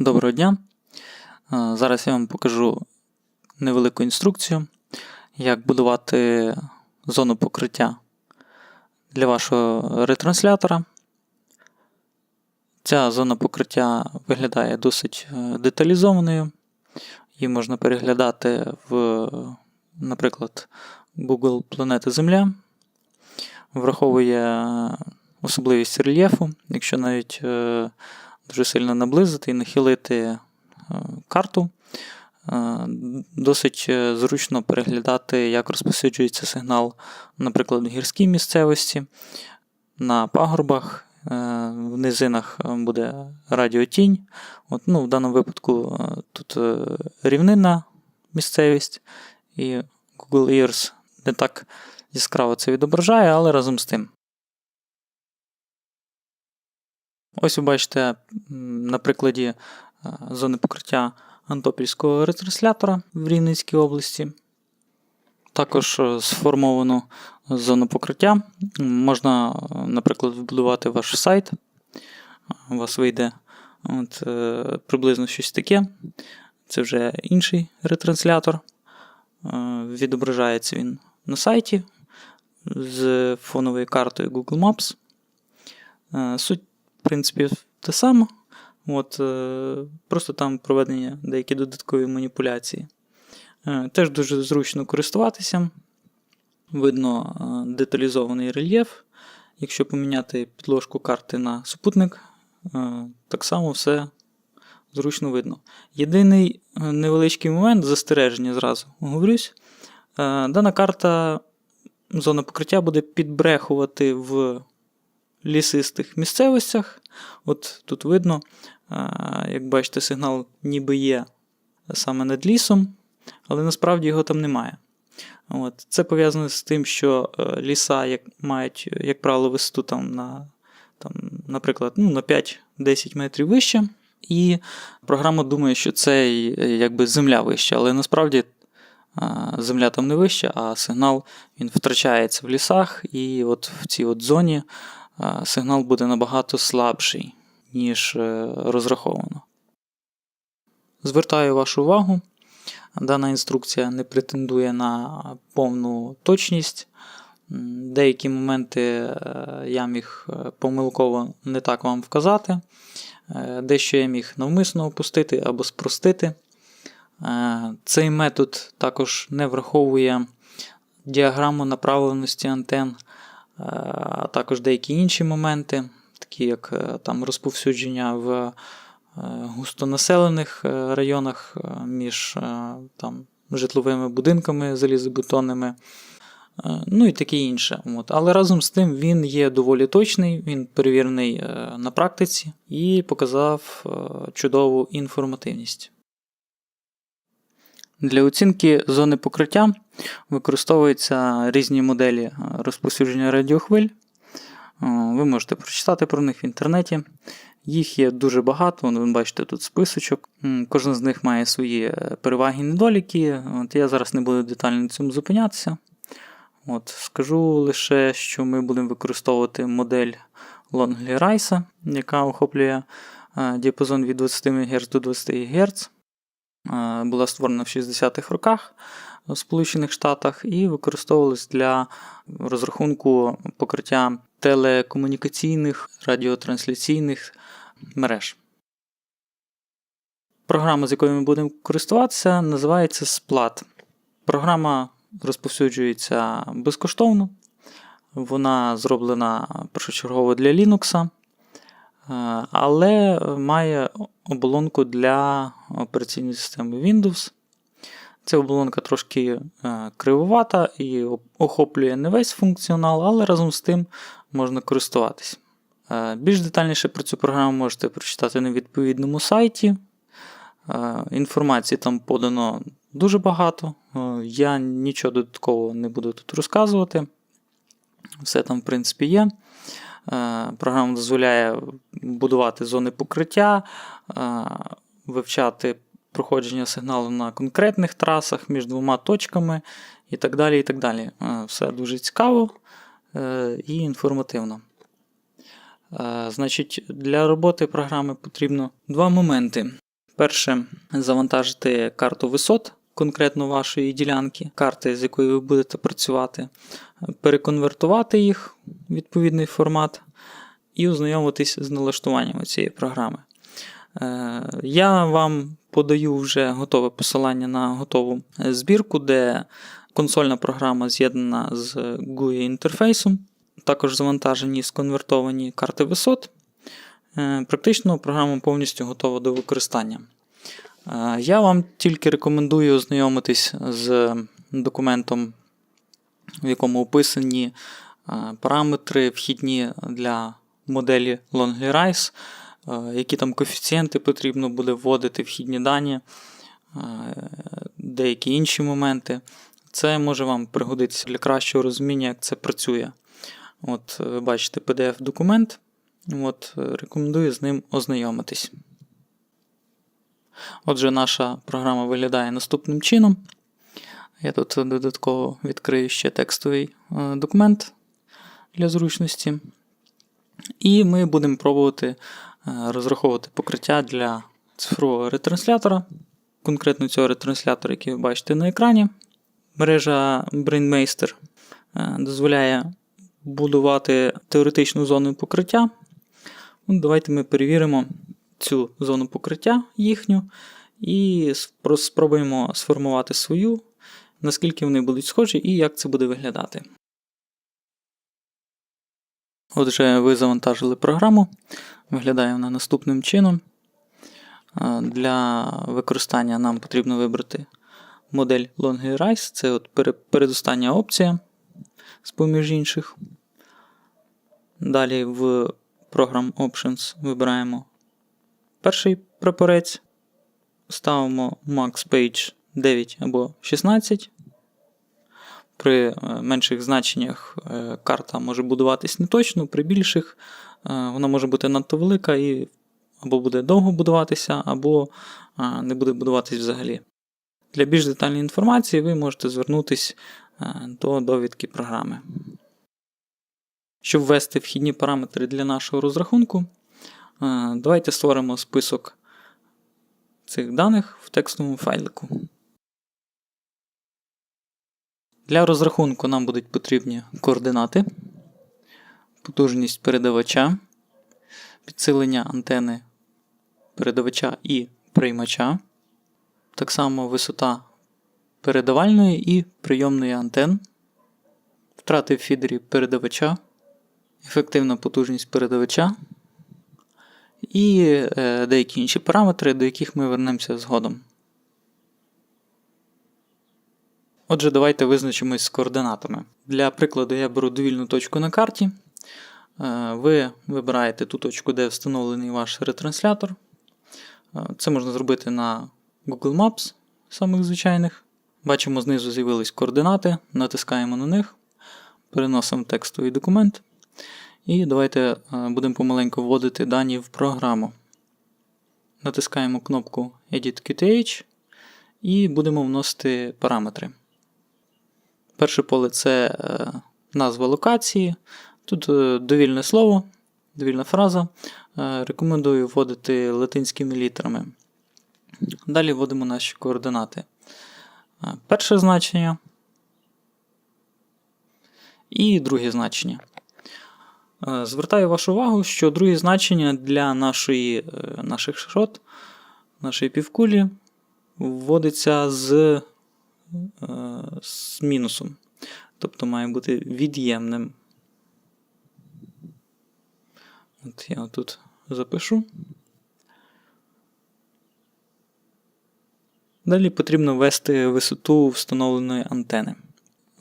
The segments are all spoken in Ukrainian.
Доброго дня. Е, Зараз я вам покажу невелику інструкцію, як будувати зону покриття для вашого ретранслятора. Ця зона покриття виглядає досить е, деталізованою. Її можна переглядати в, наприклад, Google Планета Земля. Враховує е, особливість рельєфу, якщо навіть дуже сильно наблизити і нахилити е, карту. е, Досить е, зручно переглядати, як розповсюджується сигнал, наприклад, в гірській місцевості, на пагорбах, в низинах буде радіотінь. От, ну, в даному випадку тут рівнинна місцевість, і Google Ears не так яскраво це відображає, але разом з тим. Ось ви бачите на прикладі е, зони покриття Антопільського ретранслятора в Рівненській області. Також е, сформовану зону покриття. Можна, е, наприклад, вбудувати ваш сайт. У вас вийде от, приблизно щось таке. Це вже інший ретранслятор. Відображається він на сайті з фоновою картою Google Maps. Суть принципі, те саме. От, е, просто там проведення деякі додаткові маніпуляції. Е, теж дуже зручно користуватися. Видно е, деталізований рельєф. Якщо поміняти підложку карти на супутник, так само все зручно видно. Єдиний невеличкий момент застереження зразу говорюсь. Дана карта зона покриття буде підбрехувати в лісистих місцевостях. От тут видно, як бачите, сигнал ніби є саме над лісом, але насправді його там немає. От. Це пов'язано з тим, що е, ліса як, мають, як правило, висоту там на, там, наприклад, ну, на 5-10 метрів вище. І програма думає, що це е, якби земля вища, але насправді земля там не вища, а сигнал він втрачається в лісах, і от в цій от зоні сигнал буде набагато слабший, ніж е, розраховано. Звертаю вашу увагу, дана інструкція не претендує на повну точність. Деякі моменти е, я міг е, помилково не так вам вказати, дещо я міг навмисно опустити або спростити. Цей метод також не враховує діаграму направленості антен, а також деякі інші моменти, такі як е, там розповсюдження в е, густонаселених е, районах е, між е, там, житловими будинками залізобетонними. е, Ну і таке інше. От. Але разом з тим він є доволі точний, він перевірений е, на практиці і показав е, чудову інформативність. Для оцінки зони покриття використовуються різні моделі е, розповсюдження радіохвиль. Е, Ви можете прочитати про них в інтернеті. Їх є дуже багато, ви бачите тут списочок. Кожен з них має свої е, переваги і недоліки. От Я зараз не буду детально на цьому зупинятися. От, скажу лише, що ми будемо використовувати модель Longley Rice, яка охоплює діапазон від 20 МГц до 20 ГГц. Е, Була створена в 60-х роках в Сполучених Штатах і використовувалась для розрахунку покриття телекомунікаційних радіотрансляційних мереж. Програма, з якою ми будемо користуватися, називається Splat. Програма розповсюджується безкоштовно. Вона зроблена першочергово для Linux, але має оболонку для операційної системи Windows. Ця оболонка трошки е, кривовата і охоплює не весь функціонал, але разом з тим можна користуватись. Е, Більш детальніше про цю програму можете прочитати на відповідному сайті. Е, Інформації там подано дуже багато. Е, Я нічого додаткового не буду тут розказувати. Все там, в принципі, є. Е, Програма дозволяє будувати зони покриття, е, вивчати проходження сигналу на конкретних трасах між двома точками і так далі. і так далі. Е, Все дуже цікаво і інформативно. Значить, для роботи програми потрібно два моменти. Перше, завантажити карту висот, конкретно вашої ділянки, карти, з якою ви будете працювати, переконвертувати їх в відповідний формат і ознайомитись з налаштуваннями цієї програми. Е, Я вам подаю вже готове посилання на готову збірку, де консольна програма з'єднана з GUI інтерфейсом, також завантажені сконвертовані карти висот. Е, Практично програма повністю готова до використання. Я вам тільки рекомендую ознайомитись з документом, в якому описані параметри вхідні для моделі Lonely Rise, які там коефіцієнти потрібно буде вводити вхідні дані, деякі інші моменти. Це може вам пригодитися для кращого розуміння, як це працює. От, ви бачите PDF-документ. От, Рекомендую з ним ознайомитись. Отже, наша програма виглядає наступним чином. Я тут додатково відкрию ще текстовий е, документ для зручності. І ми будемо пробувати е, розраховувати покриття для цифрового ретранслятора, конкретно цього ретранслятора, який ви бачите на екрані. Мережа BrainMeister е, дозволяє будувати теоретичну зону покриття. Ну, Давайте ми перевіримо цю зону покриття їхню і спробуємо сформувати свою, наскільки вони будуть схожі і як це буде виглядати. Отже, ви завантажили програму. Виглядає вона наступним чином. Для використання нам потрібно вибрати модель Longy Rise. Це от передостання опція з поміж інших. Далі в Program Options вибираємо перший прапорець, ставимо Max Page 9 або 16. При е, менших значеннях е, карта може будуватись неточно, при більших е, вона може бути надто велика і або буде довго будуватися, або не буде будуватись взагалі. Для більш детальної інформації ви можете звернутися до довідки програми. Щоб ввести вхідні параметри для нашого розрахунку, давайте створимо список цих даних в текстовому файлику. Для розрахунку нам будуть потрібні координати, потужність передавача, підсилення антени передавача і приймача, так само висота передавальної і прийомної антен, втрати в фідері передавача, ефективна потужність передавача і е, деякі інші параметри, до яких ми вернемося згодом. Отже, давайте визначимось з координатами. Для прикладу, я беру довільну точку на карті. Е, Ви вибираєте ту точку, де встановлений ваш ретранслятор. Е, Це можна зробити на Google Maps, самих звичайних. Бачимо, знизу з'явились координати, натискаємо на них, переносимо текстовий документ. І давайте е, будемо помаленьку вводити дані в програму. Натискаємо кнопку Edit QTH і будемо вносити параметри. Перше поле це е, назва локації. Тут е, довільне слово, довільна фраза. Рекомендую вводити латинськими літерами. Далі вводимо наші координати. Перше значення і друге значення. Е, Звертаю вашу увагу, що друге значення для нашої, е, наших широт, нашої півкулі вводиться з, е, з мінусом. Тобто має бути від'ємним. От я тут запишу. Далі потрібно ввести висоту встановленої антени.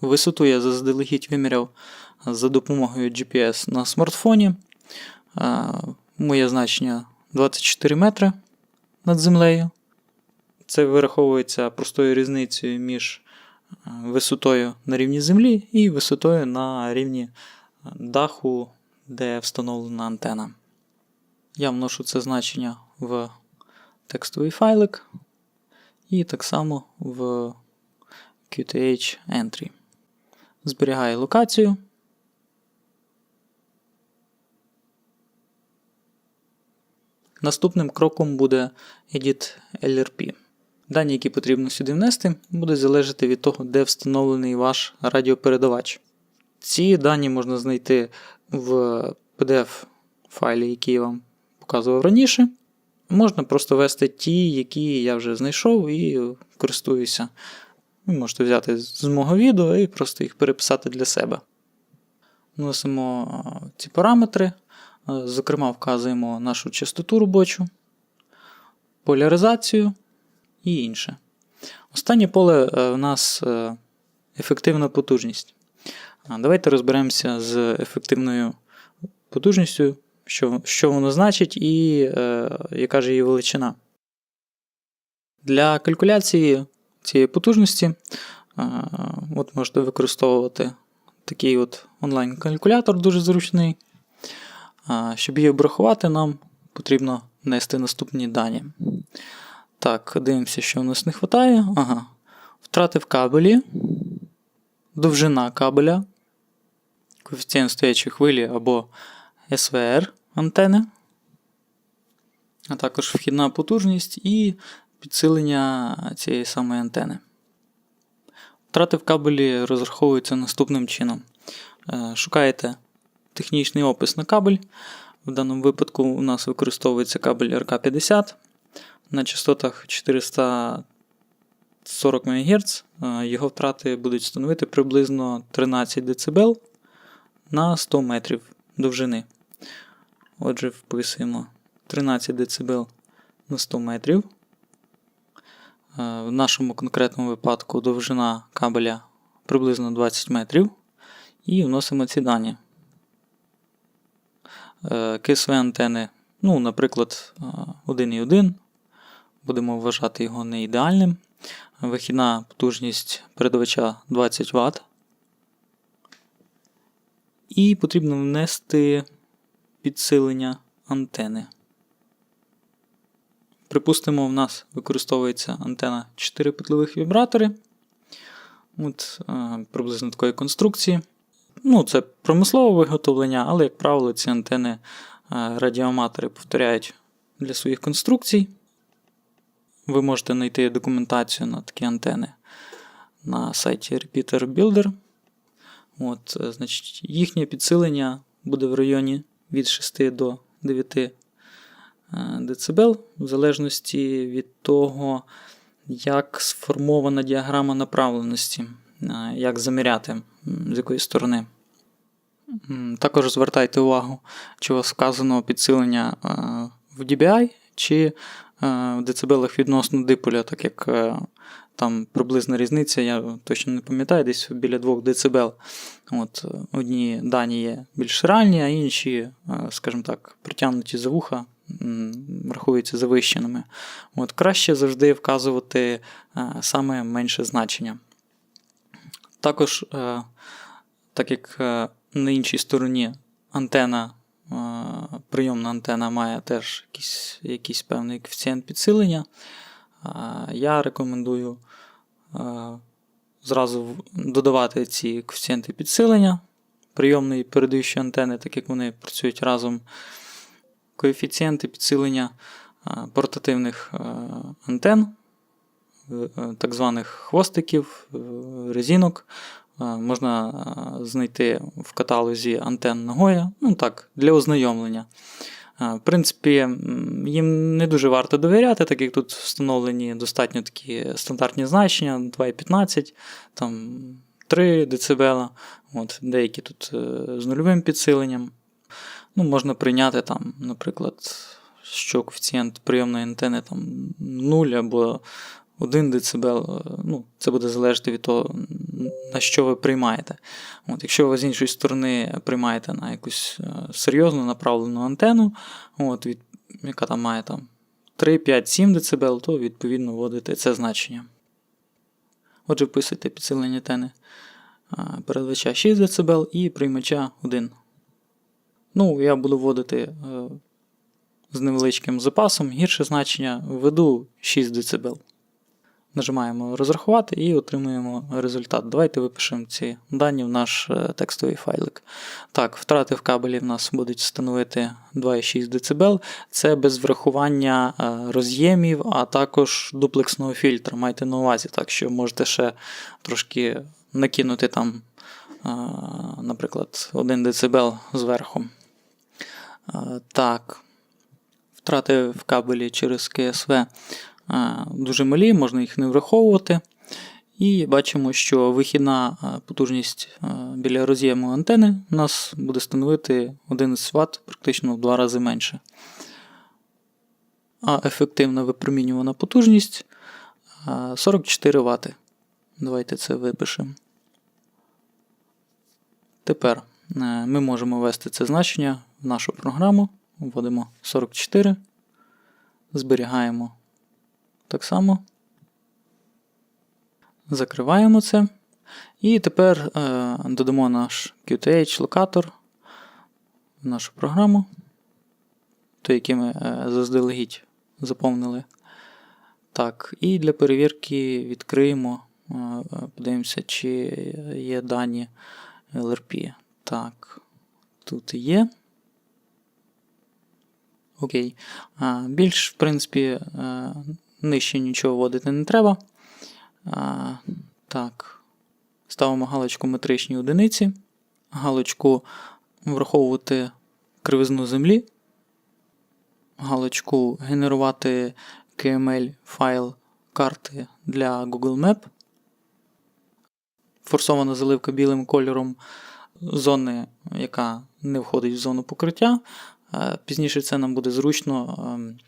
Висоту я заздалегідь виміряв за допомогою GPS на смартфоні. Е, Моє значення 24 метри над землею. Це вираховується простою різницею між е, висотою на рівні землі і висотою на рівні е, даху, де встановлена антена. Я вношу це значення в текстовий файлик і так само в QTH Entry. Зберігаю локацію. Наступним кроком буде Edit LRP. Дані, які потрібно сюди внести, будуть залежати від того, де встановлений ваш радіопередавач. Ці дані можна знайти в PDF-файлі, який я вам показував раніше. Можна просто ввести ті, які я вже знайшов і користуюся. Ви можете взяти з мого відео і просто їх переписати для себе. Вносимо ці параметри, зокрема, вказуємо нашу частоту робочу, поляризацію і інше. Останнє поле е, в нас е, ефективна потужність. Давайте розберемося з ефективною потужністю, що, що воно значить і е, яка ж її величина. Для калькуляції цієї потужності е, от можете використовувати такий от онлайн-калькулятор дуже зручний. Щоб її обрахувати, нам потрібно внести наступні дані. Так, дивимося, що у нас не вистачає. Ага. Втрати в кабелі, довжина кабеля, коефіцієнт стоячої хвилі або СВР антени, а також вхідна потужність і підсилення цієї самої антени. Втрати в кабелі розраховуються наступним чином. Е, Шукаєте технічний опис на кабель. В даному випадку у нас використовується кабель RK50 на частотах 440 МГц. Е, Його втрати будуть становити приблизно 13 дБ на 100 метрів довжини. Отже, вписуємо 13 дБ на 100 метрів. Е, В нашому конкретному випадку довжина кабеля приблизно 20 метрів. І вносимо ці дані. Е, КСВ антени, ну, наприклад, е, 1,1. Будемо вважати його не ідеальним. Вихідна потужність передавача 20 Вт. І потрібно внести підсилення антени. Припустимо, в нас використовується антена 4 петлевих вібратори. От, е, Приблизно такої конструкції. Ну, Це промислове виготовлення, але, як правило, ці антени е, радіоаматори повторяють для своїх конструкцій. Ви можете знайти документацію на такі антени на сайті Repeater Builder. От, е, значить, Їхнє підсилення буде в районі від 6 до 9 е, дБ, в залежності від того, як сформована діаграма направленості, як заміряти, з якої сторони. Також звертайте увагу, чи у вас вказано підсилення е, в DBI, чи е, в децибелах відносно диполя, так як е, там приблизна різниця, я точно не пам'ятаю, десь біля 2 дБ. От, одні дані є більш реальні, а інші, скажімо так, притягнуті за вуха, рахуються завищеними. От, краще завжди вказувати саме менше значення. Також, так як на іншій стороні антена, прийомна антена має теж якийсь, якийсь певний коефіцієнт підсилення, я рекомендую зразу додавати ці коефіцієнти підсилення прийомної передаючої антени, так як вони працюють разом. Коефіцієнти підсилення портативних антен, е, так званих хвостиків, резинок. Можна знайти в каталозі антен Нагоя, ну так, для ознайомлення. В принципі, їм не дуже варто довіряти, так як тут встановлені достатньо такі стандартні значення 2,15, там 3 дБ, от, деякі тут е, з нульовим підсиленням. Ну, можна прийняти, там, наприклад, що коефіцієнт прийомної антени там 0 або 1 дБ. Ну, це буде залежати від того, на що ви приймаєте. От, якщо ви з іншої сторони приймаєте на якусь е, серйозну направлену антенну, от, від, яка там має там 3, 5, 7 дБ, то відповідно вводите це значення. Отже, вписуйте підсилення антени е, передавача 6 дБ і приймача 1 Ну, я буду вводити е, з невеличким запасом, гірше значення введу 6 дБ. Нажимаємо розрахувати і отримуємо результат. Давайте випишемо ці дані в наш е, текстовий файлик. Так, втрати в кабелі в нас будуть становити 2,6 дБ. Це без врахування е, роз'ємів, а також дуплексного фільтра. Майте на увазі, так що можете ще трошки накинути там, е, наприклад, 1 дБ зверху. Так, втрати в кабелі через КСВ дуже малі, можна їх не враховувати. І бачимо, що вихідна потужність біля роз'єму антени у нас буде становити 11 Вт, практично в два рази менше. А ефективна випромінювана потужність е, 44 Вт. Давайте це випишемо. Тепер е, ми можемо ввести це значення в нашу програму. Вводимо 44, зберігаємо так само. Закриваємо це. І тепер е, додамо наш QTH-локатор в нашу програму, той, який ми е, заздалегідь заповнили. Так, і для перевірки відкриємо, е, подивимося, чи є дані LRP. Так, тут є. Окей. А, Більш, в принципі, е, нижче нічого вводити не треба. А, Так. Ставимо галочку метричні одиниці. Галочку враховувати кривизну землі. Галочку генерувати KML файл карти для Google Map. Форсована заливка білим кольором зони, яка не входить в зону покриття. Е, Пізніше це нам буде зручно ем,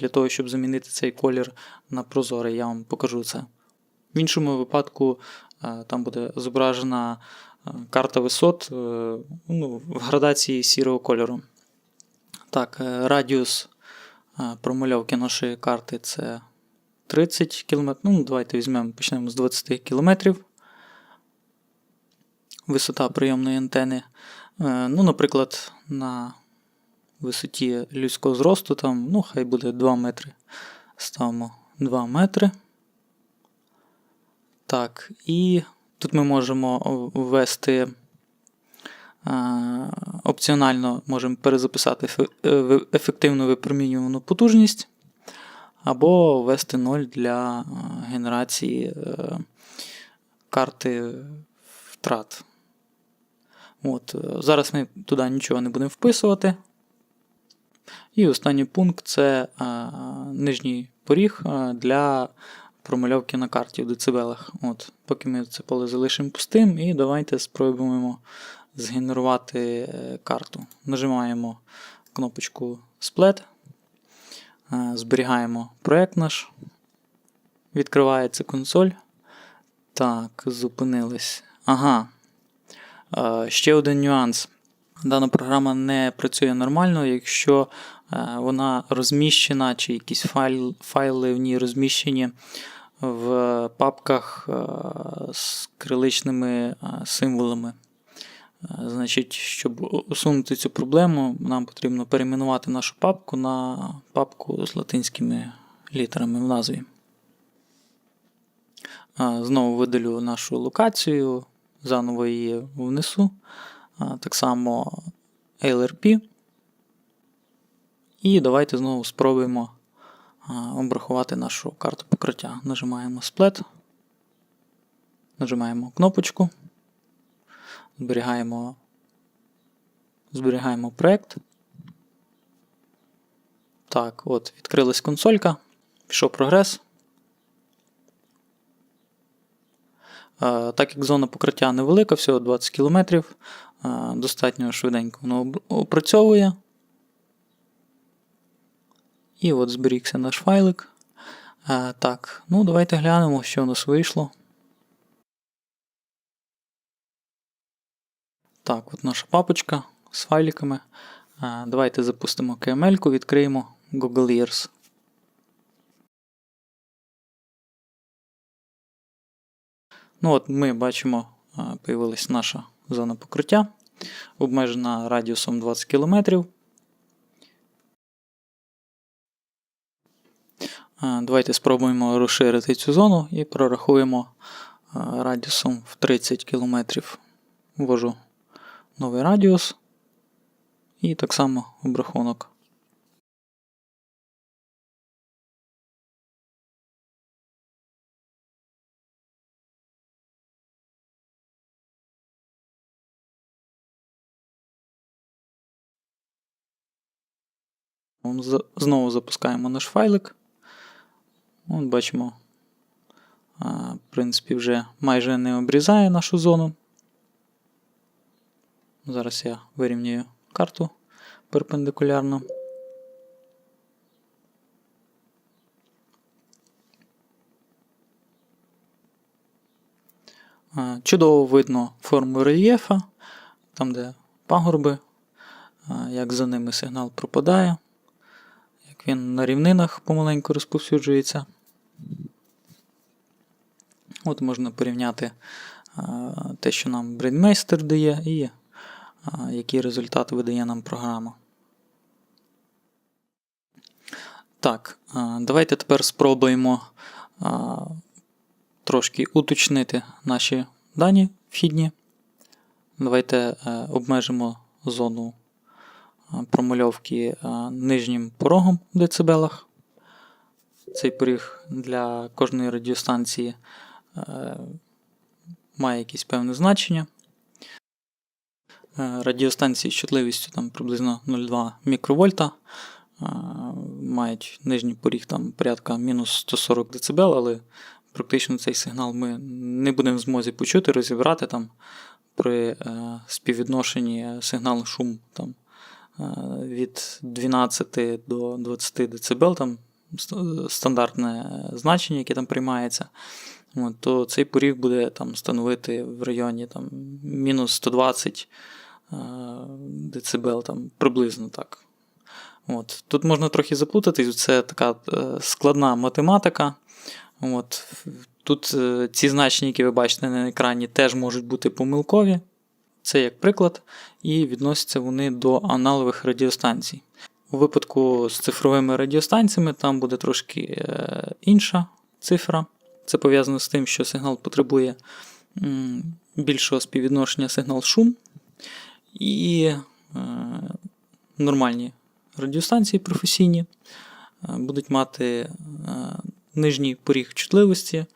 для того, щоб замінити цей колір на прозорий. Я вам покажу це. В іншому випадку е, там буде зображена е, карта висот е, ну, в градації сірого кольору. Так, радіус промальовки нашої карти це 30 км. Ну, давайте візьмемо, почнемо з 20 км. Висота прийомної антени. Ну, наприклад, на висоті людського зросту, там, ну, хай буде 2 метри. Ставимо 2 метри. Так, і тут ми можемо ввести е, опціонально можемо перезаписати е, ефективну випромінювану потужність, або ввести 0 для е, генерації карти втрат. От, зараз ми туди нічого не будемо вписувати. І останній пункт це е, нижній поріг е, для промальовки на карті в децибелах. От, поки ми це поле залишимо пустим, і давайте спробуємо згенерувати е, карту. Нажимаємо кнопочку Split, зберігаємо проект наш. Відкривається консоль. Так, зупинились. Ага. Ще один нюанс. Дана програма не працює нормально, якщо вона розміщена, чи якісь файл, файли в ній розміщені в папках е, з криличними е, символами. Е, Значить, щоб усунути цю проблему, нам потрібно перейменувати нашу папку на папку з латинськими літерами в назві. Е, Знову видалю нашу локацію, заново її внесу. Так само LRP. І давайте знову спробуємо обрахувати нашу карту покриття. Нажимаємо Split. Нажимаємо кнопочку. Зберігаємо, зберігаємо проект. Так, от, відкрилась консолька. Пішов прогрес. Е, Так як зона покриття невелика, всього 20 км, е, достатньо швиденько воно опрацьовує. І от зберігся наш файлик. Так, ну давайте глянемо, що у нас вийшло. Так, от наша папочка з файликами. Давайте запустимо KML-ку, відкриємо Google Ears. Ну от Ми бачимо, появилась наша зона покриття, обмежена радіусом 20 км. Е, Давайте спробуємо розширити цю зону і прорахуємо радіусом в 30 км. Ввожу новий радіус і так само обрахунок. Знову запускаємо наш файлик. От бачимо, в принципі, вже майже не обрізає нашу зону. Зараз я вирівнюю карту перпендикулярно. Чудово видно форму рельєфа, там, де пагорби, як за ними сигнал пропадає, як він на рівнинах помаленьку розповсюджується. От можна порівняти те, що нам Brainmaster дає, і а, які результати видає нам програма. Так, давайте тепер спробуємо трошки уточнити наші дані вхідні. Давайте е, обмежимо зону промальовки нижнім порогом в децибелах. Цей поріг для кожної радіостанції е, має якесь певне значення. Е, Радіостанції з чутливістю там приблизно 0,2 мікровольта е, мають нижній поріг там порядка мінус 140 дБ, але практично цей сигнал ми не будемо в змозі почути, розібрати там при е, співвідношенні сигнал-шум там, е, від 12 до 20 дБ, там стандартне значення, яке там приймається. То цей поріг буде там становити в районі там, мінус 120 е, дБ, там, приблизно так. От. Тут можна трохи заплутатись, це така е, складна математика. От. Тут е, ці значення, які ви бачите на екрані, теж можуть бути помилкові. Це як приклад, і відносяться вони до аналогових радіостанцій. У випадку з цифровими радіостанціями там буде трошки е, інша цифра. Це пов'язано з тим, що сигнал потребує більшого співвідношення сигнал-шум. І е, нормальні радіостанції професійні е, будуть мати нижній поріг чутливості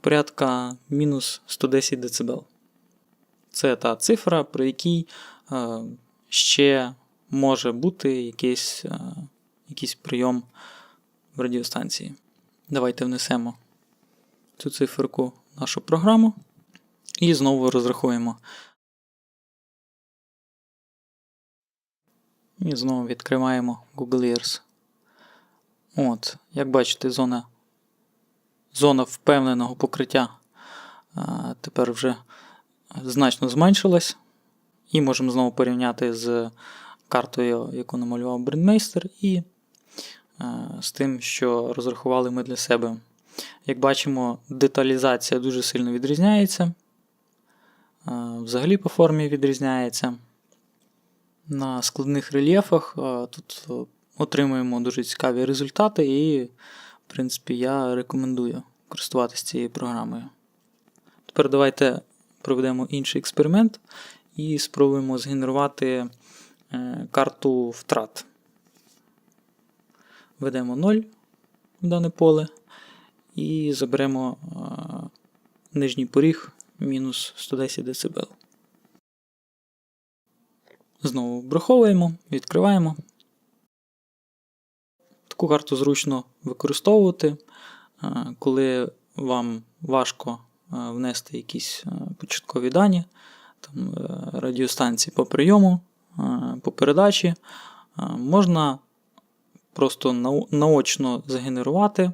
порядка мінус 110 дБ. Це та цифра, при якій ще може бути якийсь, е, якийсь прийом в радіостанції. Давайте внесемо цю циферку в нашу програму і знову розрахуємо. І знову відкриваємо Google Ears. От, як бачите, зона, зона впевненого покриття а, тепер вже значно зменшилась. І можемо знову порівняти з картою, яку намалював Брендмейстер, і з тим, що розрахували ми для себе. Як бачимо, деталізація дуже сильно відрізняється. Взагалі по формі відрізняється. На складних рельєфах тут отримуємо дуже цікаві результати, і, в принципі, я рекомендую користуватися цією програмою. Тепер давайте проведемо інший експеримент і спробуємо згенерувати е, карту втрат. Введемо 0 в дане поле і заберемо е, нижній поріг мінус 110 дБ. Знову враховуємо, відкриваємо. Таку карту зручно використовувати, е, коли вам важко е, внести якісь е, початкові дані, там, е, радіостанції по прийому, е, по передачі. Е, Можна просто наочно згенерувати е,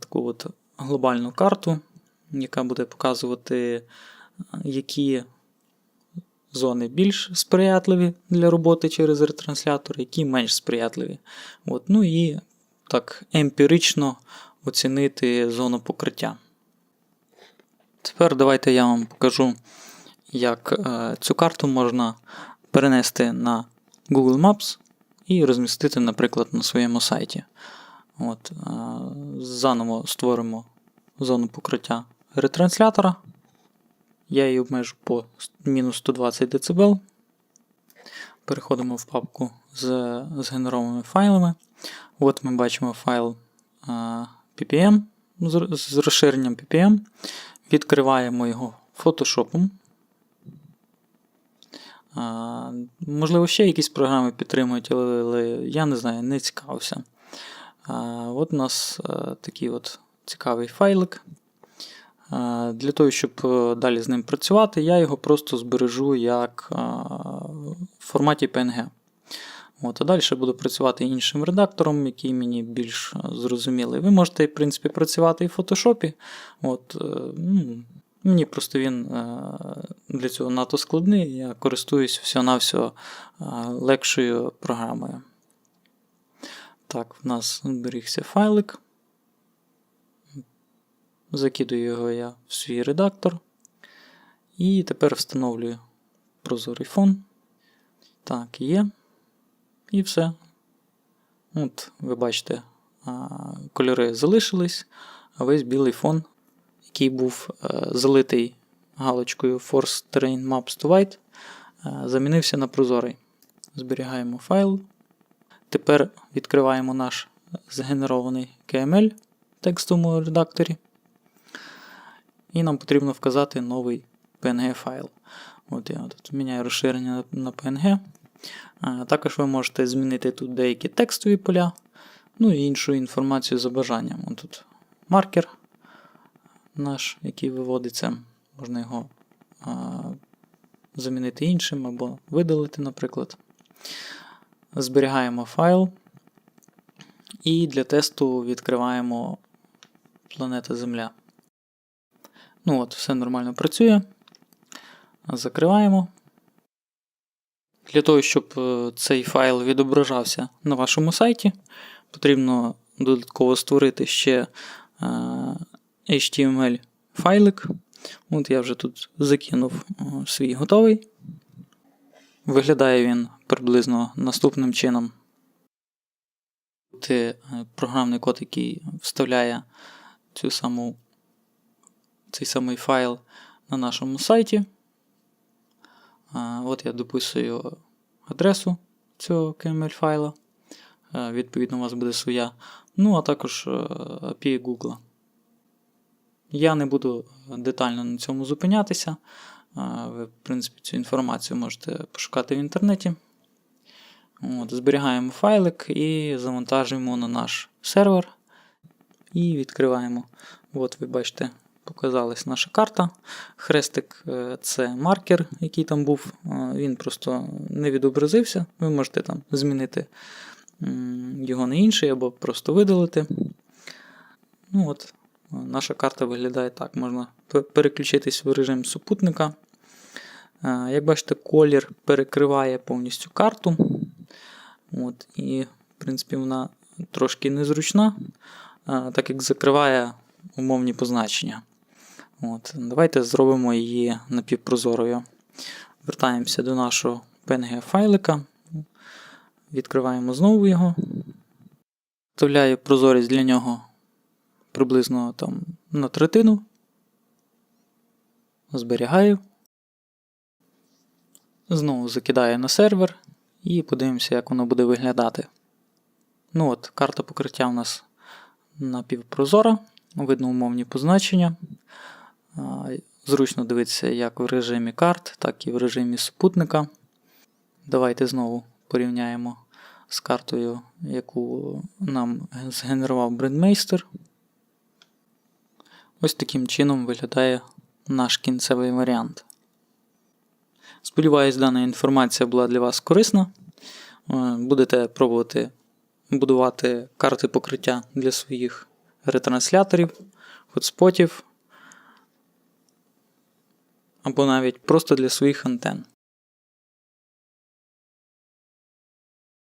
таку от глобальну карту, яка буде показувати, е, які зони більш сприятливі для роботи через ретранслятор, які менш сприятливі. От, ну і так емпірично оцінити зону покриття. Тепер давайте я вам покажу, як е, цю карту можна перенести на Google Maps і розмістити, наприклад, на своєму сайті. От, е, Заново створимо зону покриття ретранслятора. Я її обмежу по мінус 120 дБ. Переходимо в папку з згенерованими файлами. От ми бачимо файл PPM з, розширенням PPM. Відкриваємо його фотошопом. Можливо, ще якісь програми підтримують, але, я не знаю, не цікавився. От у нас а, такий от цікавий файлик. А, Для того, щоб е, далі з ним працювати, я його просто збережу як в форматі PNG. От, А далі буду працювати іншим редактором, який мені більш е, зрозумілий. Ви можете, в принципі, працювати і в фотошопі. От, е, ну, Мені просто він е, для цього надто складний, я користуюсь всього-навсього е, легшою програмою. Так, в нас зберігся файлик. Закидую його я в свій редактор. І тепер встановлюю прозорий фон. Так, є. І все. От, ви бачите, кольори залишились, а весь білий фон який був е, залитий галочкою Force Terrain Maps to White, е, замінився на прозорий. Зберігаємо файл. Тепер відкриваємо наш згенерований KML в текстовому редакторі. І нам потрібно вказати новий PNG файл. От Я тут міняю розширення на PNG. Е, також ви можете змінити тут деякі текстові поля, ну і іншу інформацію за бажанням. От тут маркер наш, який виводиться, можна його а, замінити іншим або видалити, наприклад. Зберігаємо файл. І для тесту відкриваємо планета Земля. Ну от, все нормально працює. Закриваємо. Для того, щоб е, цей файл відображався на вашому сайті, потрібно додатково створити ще е, HTML файлик. От я вже тут закинув свій готовий. Виглядає він приблизно наступним чином. Це е, програмний код, який вставляє цю саму, цей самий файл на нашому сайті. От я дописую адресу цього KML файла. Е, відповідно, у вас буде своя. Ну, а також е, API Google. Я не буду детально на цьому зупинятися. Ви, в принципі, цю інформацію можете пошукати в інтернеті. От, Зберігаємо файлик і завантажуємо на наш сервер. І відкриваємо. От ви бачите, показалась наша карта. Хрестик е, це маркер, який там був. Він просто не відобразився. Ви можете там змінити його на інший або просто видалити. Ну от, Наша карта виглядає так. Можна переключитись в режим супутника. Е, як бачите, колір перекриває повністю карту. От, І, в принципі, вона трошки незручна, е, так як закриває умовні позначення. От, Давайте зробимо її напівпрозорою. Вертаємося до нашого PNG-файлика. Відкриваємо знову його. Вставляю прозорість для нього приблизно там на третину. Зберігаю. Знову закидаю на сервер і подивимося, як воно буде виглядати. Ну от, Карта покриття у нас напівпрозора, видно умовні позначення. Зручно дивитися як в режимі карт, так і в режимі супутника. Давайте знову порівняємо з картою, яку нам згенерував брендмейстер. Ось таким чином виглядає наш кінцевий варіант. Сподіваюсь, дана інформація була для вас корисна. Е, будете пробувати будувати карти покриття для своїх ретрансляторів, хотспотів або навіть просто для своїх антенн.